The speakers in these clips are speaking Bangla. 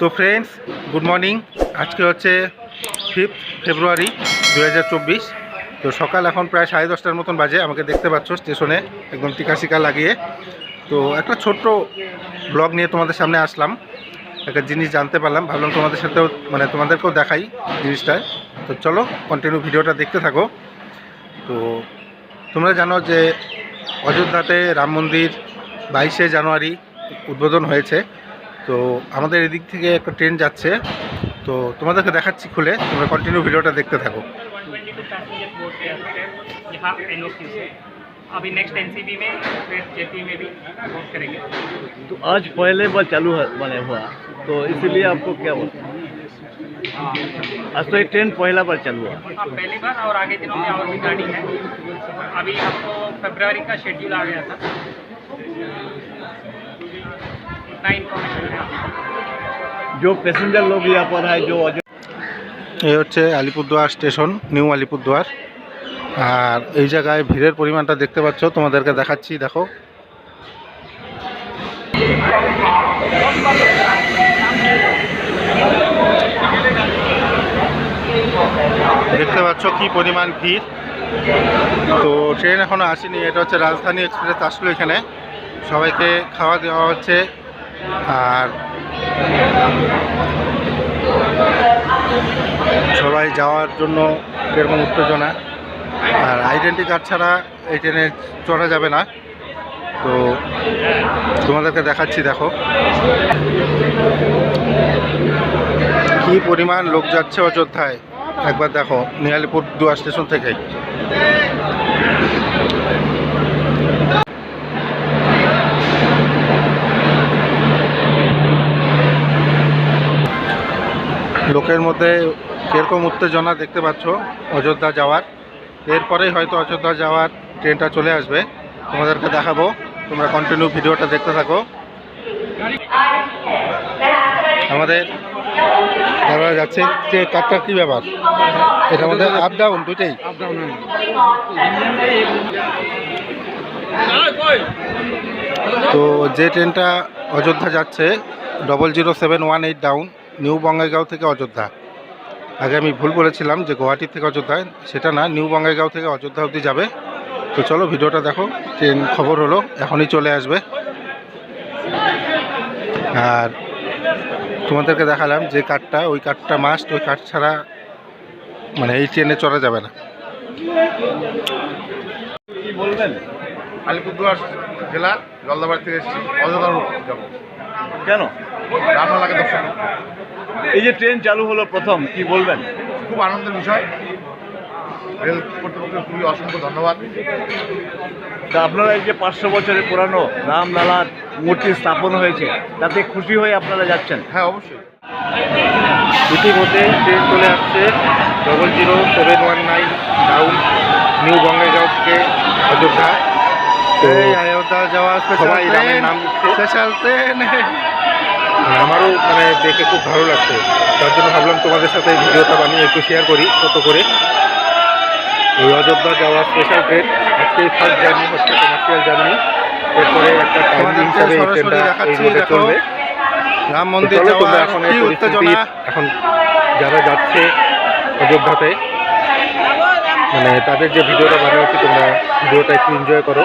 তো ফ্রেন্ডস গুড মর্নিং আজকে হচ্ছে ফিফথ ফেব্রুয়ারি দু হাজার চব্বিশ। তো সকাল এখন প্রায় সাড়ে দশটার মতন বাজে, আমাকে দেখতে পাচ্ছ স্টেশনে, একদম টিকা লাগিয়ে। তো একটা ছোট্ট ব্লগ নিয়ে তোমাদের সামনে আসলাম। একটা জিনিস জানতে পারলাম, ভাবলাম তোমাদের সাথেও মানে তোমাদেরকেও দেখাই জিনিসটা। তো চলো কন্টিনিউ ভিডিওটা দেখতে থাকো। তো তোমরা জানো যে অযোধ্যাতে রাম মন্দির বাইশে জানুয়ারি উদ্বোধন হয়েছে। তো আমাদের এদিক থেকে একটা ট্রেন যাচ্ছে তো তোমাদেরকে দেখাচ্ছি খুলে তোমরা কন্টিনিউ ভিডিওটা দেখতে থাকো ट्वेंटी टू पैसेंजर बोर्ड के हैं यहाँ एन से अभी नेक्स्ट एन में फिर जेपी में भी बोर्ड करेंगे तो आज पहले बार चालू है मैंने हुआ तो इसीलिए आपको क्या बोलते आज तो ये ट्रेन पहला बार चालू हुआ हाँ पहली बार और आगे दिनों में और भी गाड़ी है अभी हमको फरवरी का शेड्यूल आ गया था इतना इन्फॉर्मेशन है जो पैसेंजर लोग यहाँ पर है जो अजो- এই হচ্ছে আলিপুরদুয়ার স্টেশন নিউ আলিপুরদুয়ার আর এই জায়গায় ভিড়ের পরিমাণটা দেখতে পাচ্ছ তোমাদেরকে দেখাচ্ছি দেখো দেখতে পাচ্ছ কি পরিমাণ ভিড় তো ট্রেন এখনো আসেনি এটা হচ্ছে রাজধানী এক্সপ্রেস আসলো এখানে সবাইকে খাওয়া দেওয়া হচ্ছে আর সবাই যাওয়ার জন্য এরকম উত্তেজনা। আর আইডেন্টি কার্ড ছাড়া এই ট্রেনে চড়া যাবে না। তো তোমাদেরকে দেখাচ্ছি, দেখো। কি পরিমাণ লোক যাচ্ছে অযোধ্যায়? একবার দেখো, নিয়ালিপুর দুয়া স্টেশন থেকে। লোকের মধ্যে কীরকম উত্তেজনা দেখতে পাচ্ছ অযোধ্যা যাওয়ার? এরপরেই হয়তো অযোধ্যা যাওয়ার ট্রেনটা চলে আসবে। তোমাদেরকে দেখাবো। তোমরা কন্টিনিউ ভিডিওটা দেখতে থাকো। আমাদের যারা যাচ্ছে। যে কারটার কী ব্যাপার? এটা আমাদের আপ ডাউন দুইটাই। তো যে ট্রেনটা অযোধ্যা যাচ্ছে double zero seven one eight down new Bongaigaon থেকে অযোধ্যা। আগে আমি ভুল বলেছিলাম যে গুয়াহাটি থেকে অযোধ্যা, সেটা না, নিউ বঙ্গাইগাঁও থেকে অযোধ্যা অবধি যাবে। তো চলো ভিডিওটা দেখো ট্রেন খবর হলো, এখনই চলে আসবে। আর তোমাদেরকে দেখালাম যে কার্ডটা ওই কার্ডটা মাস্ট ওই কার্ড ছাড়া মানে এই ট্রেনে চড়া যাবে না। আলিপুরদুয়ার জেলা জলদাবাড়ি থেকে এসেছি। অযোধ্যা রোড যাব। কেন? রামলালাকে দর্শন করতে। এই যে ট্রেন চালু হলো প্রথম কি বলবেন? খুব আনন্দের বিষয়। রেল কর্তৃপক্ষকে খুবই অসংখ্য ধন্যবাদ। তা আপনারা এই যে পাঁচশো বছরের পুরানো রামলালার মূর্তি স্থাপন হয়েছে তাতে খুশি হয়ে আপনারা যাচ্ছেন? হ্যাঁ অবশ্যই। ইতিমধ্যে ট্রেন চলে আসছে double zero seven one nine down new Bongaigaon থেকে অযোধ্যা। এই অযোধ্যা যাওয়া সবাই রামের নাম স্পেশাল ট্রেন আমারও মানে দেখে খুব ভালো লাগছে। তার জন্য ভাবলাম তোমাদের সাথে এই ভিডিওটা বানিয়ে একটু শেয়ার করি ছোট করে। এই অযোধ্যা যাওয়া স্পেশাল ট্রেন আজকে ফার্স্ট জার্নি হচ্ছে কমার্শিয়াল জার্নি এরপরে একটা টাইমিং হিসাবে এই ট্রেনটা এই রুটে চলবে। রাম মন্দির চলো যাওয়ার এখন এখন যারা যাচ্ছে অযোধ্যাতে মানে তাদের যে ভিডিওটা বানিয়েছি তোমরা ভিডিওটা একটু এনজয় করো।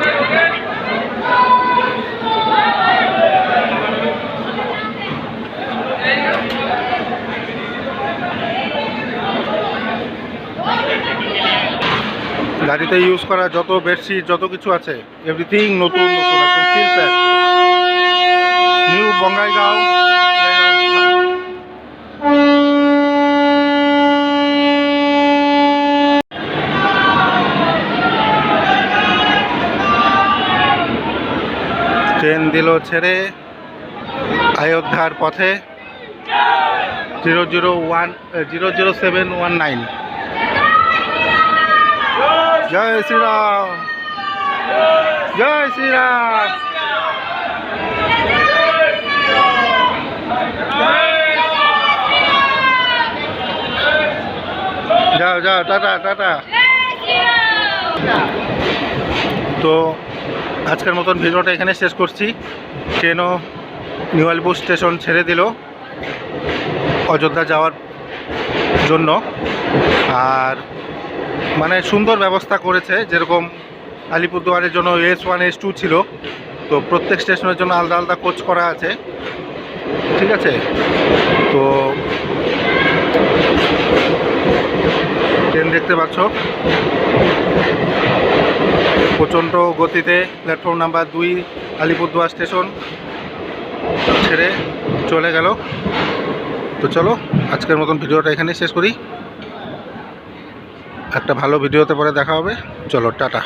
গাড়িতে ইউজ করা যত বেডশিট যত কিছু আছে এভরিথিং নতুন নতুন নিউ বঙ্গাইগাঁও ট্রেন দিল ছেড়ে অযোধ্যার পথে zero zero one zero zero seven one nine জয় শ্রীরাম। জয় শ্রীরাম। যাও যাও, টাটা টাটা। তো আজকের মতন ভিডিওটা এখানে শেষ করছি। ট্রেনও নিউ আলিপুর স্টেশন ছেড়ে দিল অযোধ্যা যাওয়ার জন্য। আর মানে সুন্দর ব্যবস্থা করেছে, যেরকম আলিপুরদুয়ারের জন্য এস ওয়ান এস টু ছিল। তো প্রত্যেক স্টেশনের জন্য আলাদা আলাদা কোচ করা আছে। ঠিক আছে? তো ট্রেন দেখতে পাচ্ছ। প্রচণ্ড গতিতে প্ল্যাটফর্ম নাম্বার দুই আলিপুরদুয়ার স্টেশন ছেড়ে চলে গেল। তো চলো, আজকের মতন ভিডিওটা এখানেই শেষ করি। একটা ভালো ভিডিওতে পরে দেখা হবে। চলো টাটা।